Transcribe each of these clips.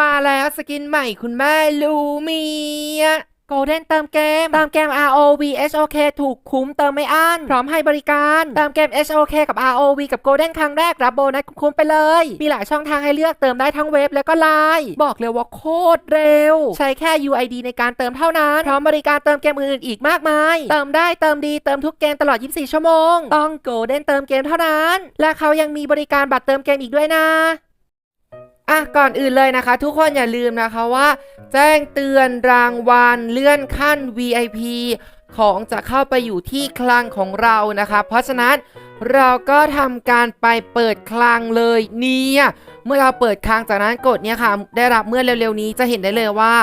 มาแล้วสกินใหม่คุณแม่ลูเมียโกลเด้นเติมเกม เติมเกม ROV HOK ถูกคุ้มเติมไม่อั้นพร้อมให้บริการ เติมเกม HOK กับ ROV กับโกลเด้นครั้งแรก รับโบนัสคุ้มๆไปเลย มีหลายช่องทางให้เลือกเติมได้ทั้งเว็บแล้วก็ไลน์บอกเลยว่าโคตรเร็ว ใช้แค่ UID ในการเติมเท่านั้น พร้อมบริการเติมเกมอื่นๆอีกมากมาย เติมได้เติมดีเติมทุกเกมตลอด 24 ชั่วโมง ต้องโกลเด้นเติมเกมเท่านั้น และเขายังมีบริการบัตรเติมเกมอีกด้วยนะ อะก่อนอื่นเลยนะคะ ทุกคนอย่าลืมนะคะว่า แจ้งเตือนรางวัลเลื่อนขั้น VIP ของจะเข้าไปอยู่ที่คลังของเรานะคะ เพราะฉะนั้นเราก็ทำการไปเปิดคลังเลยเนี่ยเมื่อเราเปิดคลังจากนั้นกดเนี่ยค่ะ ได้รับเมื่อเร็วๆนี้จะเห็นได้เลยว่า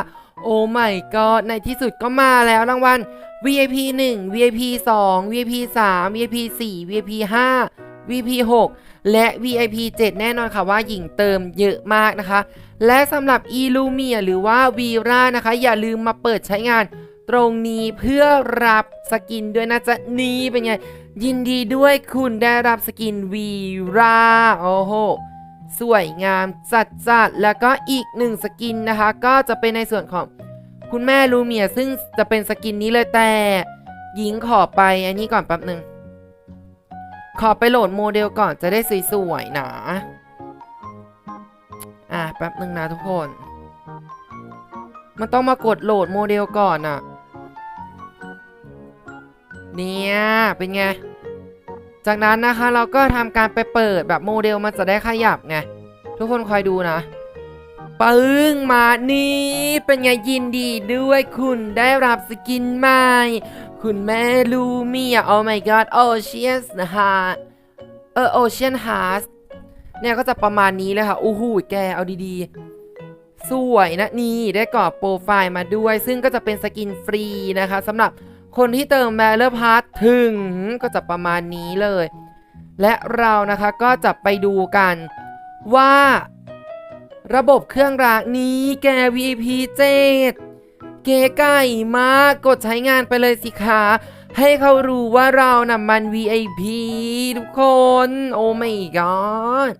โอ้ my god ในที่สุดก็มาแล้วรางวัล VIP 1 VIP 2 VIP 3 VIP 4 VIP 5 VP 6และ VIP 7 แน่นอนค่ะว่าหญิงเติมเยอะมากนะคะ และสำหรับ e l u m i a หรือว่า Vira นะคะ อย่าลืมมาเปิดใช้งานตรงนี้เพื่อรับสกินด้วยนะจ๊ะนี่เป็นไง ยินดีด้วยคุณได้รับสกิน Vira โอ้โหสวยงามจัดจัดแล้วก็อีกหนึ่งสกินนะคะ ก็จะเป็นในส่วนของคุณแม่ลูเมียซึ่งจะเป็นสกินนี้เลยแต่หญิงขอไปอันนี้ก่อนแป๊บหนึ่ง ขอไปโหลดโมเดลก่อนจะได้สวยๆนะ อะแป๊บหนึ่งนะทุกคน มันต้องมากดโหลดโมเดลก่อนอะเนี่ย เป็นไง จากนั้นนะคะเราก็ทำการไปเปิดแบบโมเดลมันจะได้ขยับไง ทุกคนคอยดูนะปึ้งมานี่เป็นไงยินดีด้วยคุณได้รับสกินใหม่ คุณแม่ลูมีย oh my god ocean heart เออ ocean heart เนี่ยก็จะประมาณนี้เลยค่ะโอ้โหแกเอาดีๆ สวยนะนี่ได้กรอบโปรไฟล์มาด้วย ซึ่งก็จะเป็นสกินฟรีนะคะสำหรับคนที่เติมแบลเลอร์พาร์ทถึงก็จะประมาณนี้เลย และเรานะคะก็จะไปดูกันว่า ระบบเครื่องรางนี้แก VIP 7 เก๋ไก่มากกดใช้งานไปเลยสิคะให้เขารู้ว่าเรานะ่ะมัน VIP ทุกคน โอ้ my god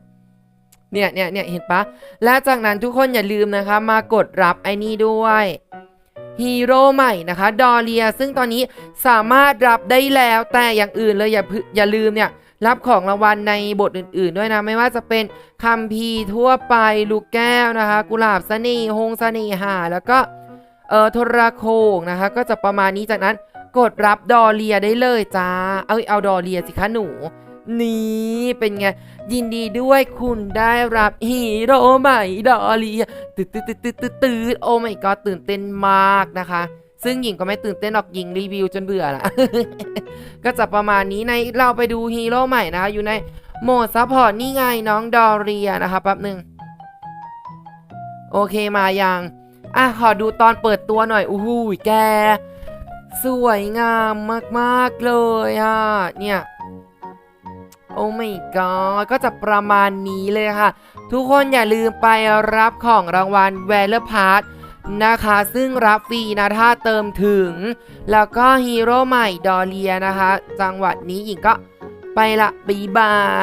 เนี่ยเนี่ยเนี่ยเห็นปะ และจากนั้นทุกคนอย่าลืมนะคะ มากดรับไอ้นี่ด้วยฮีโร่ใหม่นะคะ ดอเรีย ซึ่งตอนนี้สามารถรับได้แล้วแต่อย่างอื่นเลยอย่าพึอย่าลืมเนี่ย รับของรางวัลในบทอื่น ๆ ด้วยนะ ไม่ว่าจะเป็นคัมภีร์ทั่วไปลูกแก้วนะคะ กุหลาบเสน่ห์ฮงเสน่หาแล้วก็ ออโทรโคงนะคะ ก็จะประมาณนี้จากนั้นกดรับดอเรียได้เลยจ้า เอาเอาดอเรียสิคะหนู นี่เป็นไง ยินดีด้วยคุณได้รับฮีโร่ใหม่ดอเรียตืดตืดตืดตืดตืดตืดโอ้ไม่ก็ตื่นเต้นมากนะคะ ซึ่งหญิงก็ไม่ตื่นเต้นหรอกหญิงรีวิวจนเบื่อละก็จะประมาณนี้ในเราไปดูฮีโร่ใหม่นะคะ อยู่ในโหมดซัพพอร์ตนี่ไงน้องดอเรียนะคะแป๊บหนึ่งโอเคมายัง อะขอดูตอนเปิดตัวหน่อยอู้หูแก สวยงามมากๆเลยอะ เนี่ย โอ้ my god ก็จะประมาณนี้เลยค่ะ ทุกคนอย่าลืมไปรับของรางวัล v a l o r p a s s นะคะ ซึ่งรับฟรีนะถ้าเติมถึง แล้วก็ฮีโร่ใหม่ดอเรียนะคะ จังหวัดนี้หญิงก็ไปละบ๊ายบาย